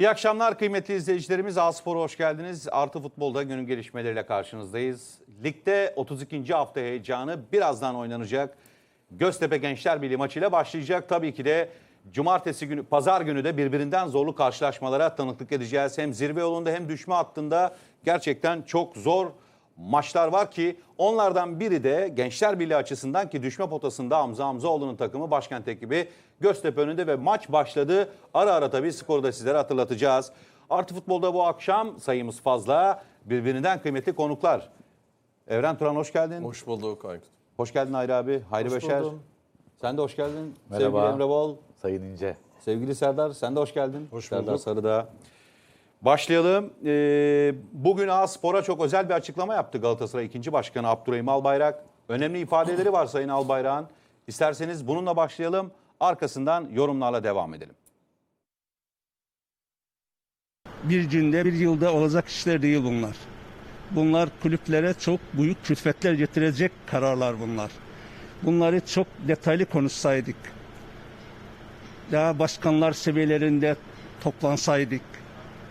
İyi akşamlar kıymetli izleyicilerimiz. A-Spor'a hoş geldiniz. Artı Futbol'da günün gelişmeleriyle karşınızdayız. Ligde 32. hafta heyecanı birazdan oynanacak. Göztepe Gençler Birliği maçıyla başlayacak. Tabii ki de cumartesi günü, pazar günü de birbirinden zorlu karşılaşmalara tanıklık edeceğiz. Hem zirve yolunda hem düşme hattında gerçekten çok zor maçlar var ki onlardan biri de Gençler Birliği açısından ki düşme potasında Hamza Hamzaoğlu'nun takımı başkent ekibi Göztepe önünde ve maç başladı. Ara ara tabii skoru da sizlere hatırlatacağız. Artı futbolda bu akşam sayımız fazla. Birbirinden kıymetli konuklar. Evren Turan hoş geldin. Hoş, Hoş bulduk Aykut. geldin Hayri abi. Hayri Hoş Beşer. buldum. Sen de hoş geldin. Merhaba. Sevgili Emre Bol. Sayın İnce. Sevgili Serdar sen de hoş geldin. Hoş Serdar bulduk. Sarıdağ. Başlayalım. Ee, bugün A Spor'a çok özel bir açıklama yaptı Galatasaray 2. Başkanı Abdurrahim Albayrak. Önemli ifadeleri var Sayın Albayrak'ın. İsterseniz bununla başlayalım. Arkasından yorumlarla devam edelim. bir günde bir yılda olacak işler değil bunlar. Bunlar kulüplere çok büyük külfetler getirecek kararlar bunlar. Bunları çok detaylı konuşsaydık, daha başkanlar seviyelerinde toplansaydık,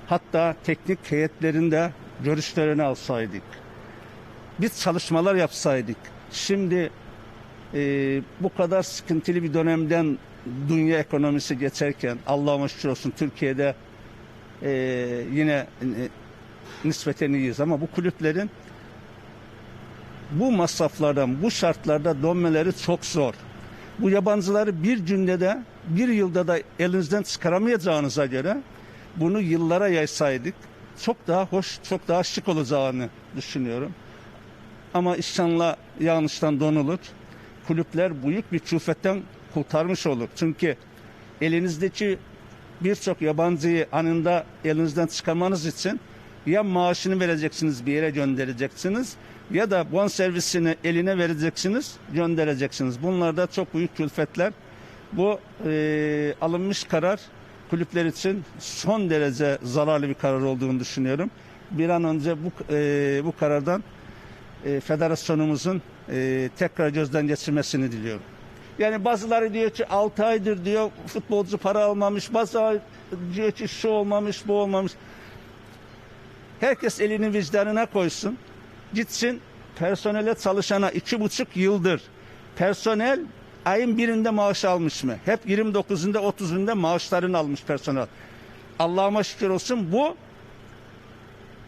hatta teknik heyetlerinde görüşlerini alsaydık, biz çalışmalar yapsaydık, şimdi e, bu kadar sıkıntılı bir dönemden dünya ekonomisi geçerken Allah'a şükür olsun Türkiye'de e, yine e, nispeten iyiyiz ama bu kulüplerin bu masraflardan, bu şartlarda dönmeleri çok zor. Bu yabancıları bir günde de, bir yılda da elinizden çıkaramayacağınıza göre bunu yıllara yaysaydık çok daha hoş, çok daha şık olacağını düşünüyorum. Ama inşallah yanlıştan donulur. Kulüpler büyük bir külfetten kurtarmış olur. Çünkü elinizdeki birçok yabancıyı anında elinizden çıkarmanız için ya maaşını vereceksiniz bir yere göndereceksiniz ya da bon servisini eline vereceksiniz göndereceksiniz. Bunlar da çok büyük külfetler. Bu e, alınmış karar kulüpler için son derece zararlı bir karar olduğunu düşünüyorum. Bir an önce bu e, bu karardan e, federasyonumuzun e, tekrar gözden geçirmesini diliyorum. Yani bazıları diyor ki 6 aydır diyor futbolcu para almamış, bazıları diyor ki şu olmamış, bu olmamış. Herkes elini vicdanına koysun. Gitsin personele çalışana iki buçuk yıldır personel ayın birinde maaş almış mı? Hep 29'unda 30'unda maaşlarını almış personel. Allah'ıma şükür olsun bu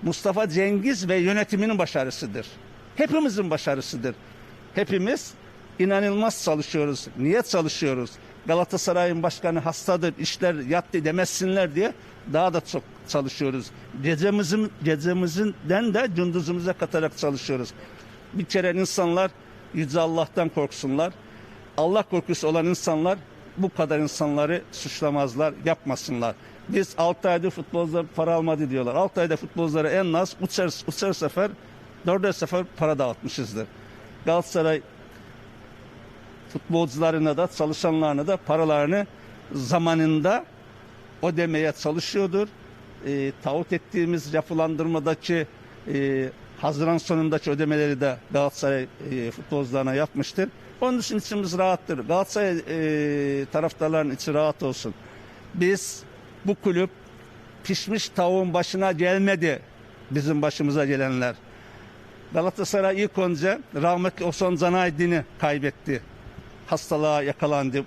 Mustafa Cengiz ve yönetiminin başarısıdır. Hepimizin başarısıdır. Hepimiz inanılmaz çalışıyoruz. Niye çalışıyoruz? Galatasaray'ın başkanı hastadır, işler yattı demesinler diye daha da çok çalışıyoruz. Gecemizin, gecemizden de gündüzümüze katarak çalışıyoruz. Bir kere insanlar Yüce Allah'tan korksunlar. Allah korkusu olan insanlar bu kadar insanları suçlamazlar, yapmasınlar. Biz 6 ayda futbolcular para almadı diyorlar. 6 ayda futbolculara en az uçar, uçar sefer, dörder sefer para dağıtmışızdır. Galatasaray futbolcularına da çalışanlarına da paralarını zamanında ödemeye çalışıyordur. E, taahhüt ettiğimiz yapılandırmadaki e, Haziran sonundaki ödemeleri de Galatasaray e, futbolcularına yapmıştır. Onun için içimiz rahattır. Galatasaray e, taraftarların içi rahat olsun. Biz bu kulüp pişmiş tavuğun başına gelmedi bizim başımıza gelenler. Galatasaray ilk önce rahmetli Osman Zanaydin'i kaybetti. Hastalığa yakalandı.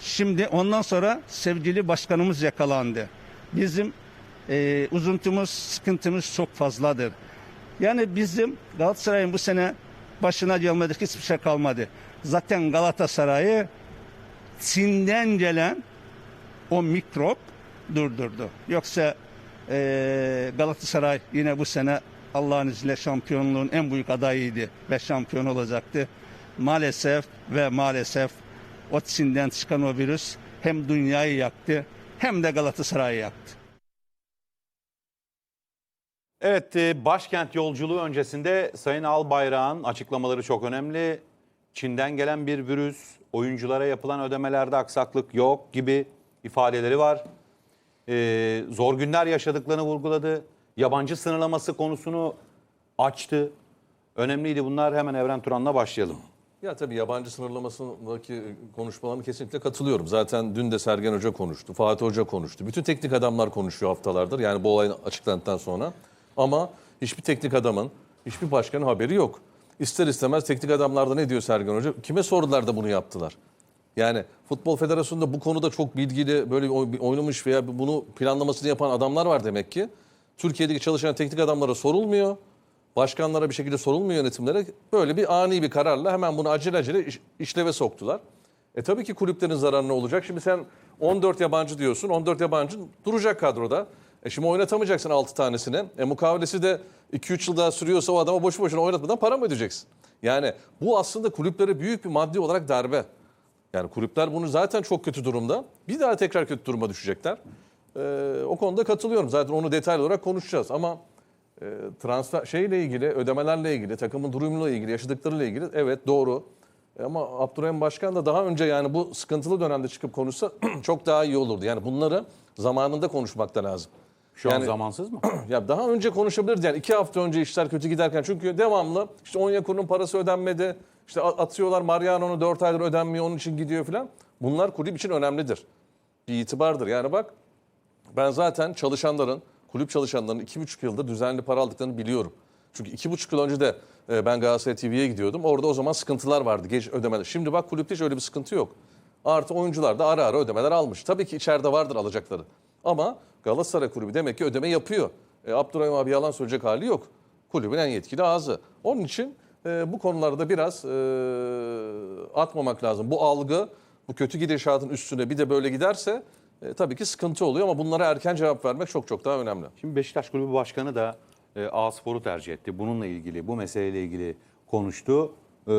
Şimdi ondan sonra sevgili başkanımız yakalandı. Bizim e, uzuntumuz, sıkıntımız çok fazladır. Yani bizim Galatasaray'ın bu sene başına gelmedik hiçbir şey kalmadı. Zaten Galatasaray'ı Çin'den gelen o mikrop durdurdu. Yoksa e, Galatasaray yine bu sene Allah'ın izniyle şampiyonluğun en büyük adayıydı ve şampiyon olacaktı. Maalesef ve maalesef o Çin'den çıkan o virüs hem dünyayı yaktı hem de Galatasaray'ı yaktı. Evet, e, başkent yolculuğu öncesinde Sayın Albayrak'ın açıklamaları çok önemli. Çin'den gelen bir virüs, oyunculara yapılan ödemelerde aksaklık yok gibi ifadeleri var. E, zor günler yaşadıklarını vurguladı. Yabancı sınırlaması konusunu açtı. Önemliydi bunlar. Hemen Evren Turan'la başlayalım. Ya tabii yabancı sınırlamasındaki konuşmalarına kesinlikle katılıyorum. Zaten dün de Sergen Hoca konuştu, Fatih Hoca konuştu. Bütün teknik adamlar konuşuyor haftalardır. Yani bu olay açıklandıktan sonra. Ama hiçbir teknik adamın, hiçbir başkanın haberi yok. İster istemez teknik adamlar da ne diyor Sergen Hoca? Kime sordular da bunu yaptılar? Yani Futbol Federasyonu'nda bu konuda çok bilgili, böyle oy- oynamış veya bunu planlamasını yapan adamlar var demek ki. Türkiye'deki çalışan teknik adamlara sorulmuyor. Başkanlara bir şekilde sorulmuyor yönetimlere. Böyle bir ani bir kararla hemen bunu acele acele iş- işleve soktular. E tabii ki kulüplerin zararına olacak. Şimdi sen 14 yabancı diyorsun. 14 yabancı duracak kadroda. E şimdi oynatamayacaksın 6 tanesini. E mukavelesi de 2-3 yıl daha sürüyorsa o adama boşu boşuna oynatmadan para mı ödeyeceksin? Yani bu aslında kulüplere büyük bir maddi olarak darbe. Yani kulüpler bunu zaten çok kötü durumda. Bir daha tekrar kötü duruma düşecekler. Ee, o konuda katılıyorum. Zaten onu detaylı olarak konuşacağız ama e, transfer şeyle ilgili, ödemelerle ilgili, takımın durumuyla ilgili, yaşadıklarıyla ilgili evet doğru. E, Ama Abdurrahim Başkan da daha önce yani bu sıkıntılı dönemde çıkıp konuşsa çok daha iyi olurdu. Yani bunları zamanında konuşmak da lazım. Şu an Yani- zamansız mı? Ya daha önce konuşabilirdi yani iki hafta önce işler kötü giderken çünkü devamlı işte Onyekuru'nun parası ödenmedi. İşte atıyorlar Mariano'nu 4 aydır ödenmiyor onun için gidiyor falan. Bunlar kulüp için önemlidir. Bir itibardır. Yani bak ben zaten çalışanların, kulüp çalışanlarının 2,5 yıldır düzenli para aldıklarını biliyorum. Çünkü 2,5 yıl önce de e, ben Galatasaray TV'ye gidiyordum. Orada o zaman sıkıntılar vardı geç ödemeler. Şimdi bak kulüpte hiç öyle bir sıkıntı yok. Artı oyuncular da ara ara ödemeler almış. Tabii ki içeride vardır alacakları. Ama Galatasaray kulübü demek ki ödeme yapıyor. E, Abdurrahim abi yalan söyleyecek hali yok. Kulübün en yetkili ağzı. Onun için e, bu konularda biraz e, atmamak lazım. Bu algı, bu kötü gidişatın üstüne bir de böyle giderse e, tabii ki sıkıntı oluyor ama bunlara erken cevap vermek çok çok daha önemli. Şimdi Beşiktaş Kulübü Başkanı da e, A-Spor'u tercih etti. Bununla ilgili, bu meseleyle ilgili konuştu. Ee,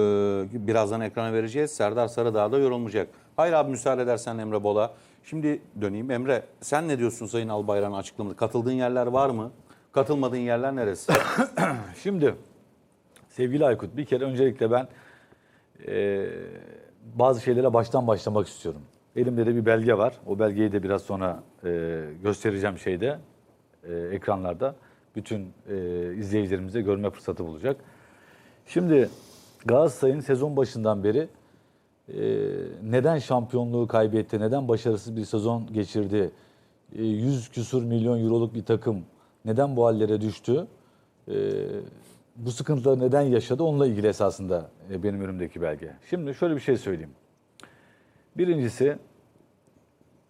birazdan ekrana vereceğiz. Serdar Sarıdağ da yorulmayacak. Hayır abi müsaade edersen Emre Bola. Şimdi döneyim. Emre sen ne diyorsun Sayın Albayrak'ın açıklamasında? Katıldığın yerler var mı? Katılmadığın yerler neresi? Şimdi sevgili Aykut bir kere öncelikle ben e, bazı şeylere baştan başlamak istiyorum. Elimde de bir belge var. O belgeyi de biraz sonra e, göstereceğim şeyde e, ekranlarda. Bütün e, izleyicilerimize görme fırsatı bulacak. Şimdi Galatasaray'ın sezon başından beri neden şampiyonluğu kaybetti, neden başarısız bir sezon geçirdi, e, 100 küsur milyon euroluk bir takım neden bu hallere düştü, e, bu sıkıntıları neden yaşadı onunla ilgili esasında e, benim önümdeki belge. Şimdi şöyle bir şey söyleyeyim. Birincisi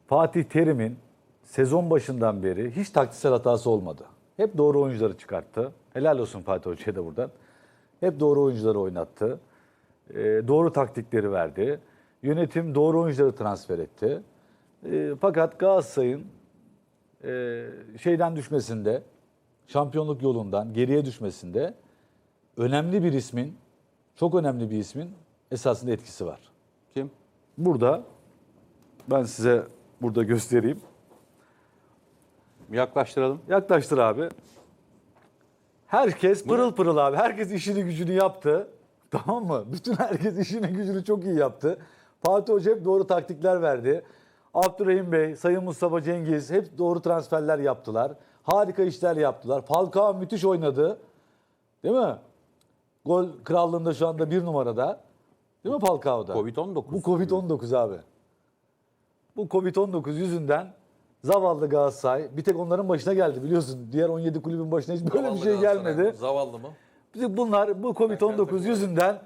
Fatih Terim'in sezon başından beri hiç taktiksel hatası olmadı. Hep doğru oyuncuları çıkarttı. Helal olsun Fatih Hoca'ya da buradan. Hep doğru oyuncuları oynattı. Ee, doğru taktikleri verdi. Yönetim doğru oyuncuları transfer etti. Ee, fakat Galatasaray'ın e, şeyden düşmesinde, şampiyonluk yolundan geriye düşmesinde önemli bir ismin, çok önemli bir ismin esasında etkisi var. Kim? Burada ben size burada göstereyim. Yaklaştıralım. Yaklaştır abi. Herkes pırıl pırıl abi. Herkes işini gücünü yaptı. Tamam mı? Bütün herkes işini gücünü çok iyi yaptı. Fatih Hoca hep doğru taktikler verdi. Abdurrahim Bey, Sayın Mustafa Cengiz hep doğru transferler yaptılar. Harika işler yaptılar. Falcao müthiş oynadı. Değil mi? Gol krallığında şu anda bir numarada. Değil mi Falcao'da? Covid-19. Bu Covid-19 abi. Bu Covid-19 yüzünden zavallı Galatasaray bir tek onların başına geldi biliyorsun. Diğer 17 kulübün başına hiç böyle bir şey gelmedi. Zavallı mı? Bunlar bu Covid-19 yüzünden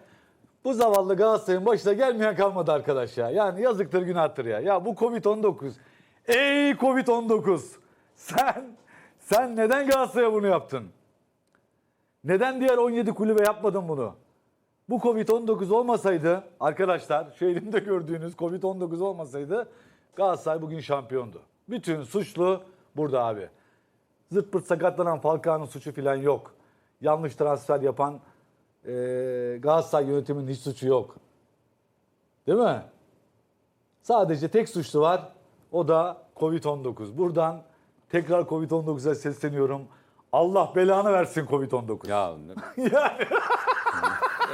bu zavallı Galatasaray'ın başına gelmeyen kalmadı arkadaş ya. Yani yazıktır günahtır ya. Ya bu Covid-19. Ey Covid-19. Sen sen neden Galatasaray'a bunu yaptın? Neden diğer 17 kulübe yapmadın bunu? Bu Covid-19 olmasaydı arkadaşlar şu elimde gördüğünüz Covid-19 olmasaydı Galatasaray bugün şampiyondu. Bütün suçlu burada abi. Zırt pırt sakatlanan Falcao'nun suçu falan yok. Yanlış transfer yapan eee Galatasaray yönetiminin hiç suçu yok. Değil mi? Sadece tek suçlu var. O da Covid-19. Buradan tekrar Covid-19'a sesleniyorum. Allah belanı versin Covid-19. Ya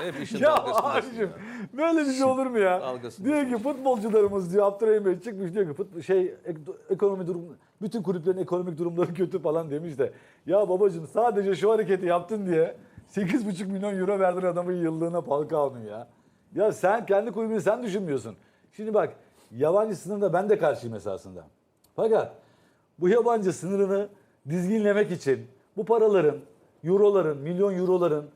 Hep işin Ya dalgasındasın abicim böyle bir şey olur mu ya? Dalgasını diyor ki futbolcularımız diyor Abdurrahim Bey çıkmış diyor ki fut, şey ek- ekonomi durum bütün kulüplerin ekonomik durumları kötü falan demiş de ya babacığım sadece şu hareketi yaptın diye 8,5 milyon euro verdin adamın yıllığına Falcao'nun ya. Ya sen kendi kulübünü sen düşünmüyorsun. Şimdi bak yabancı sınırında ben de karşıyım esasında. Fakat bu yabancı sınırını dizginlemek için bu paraların, euroların, milyon euroların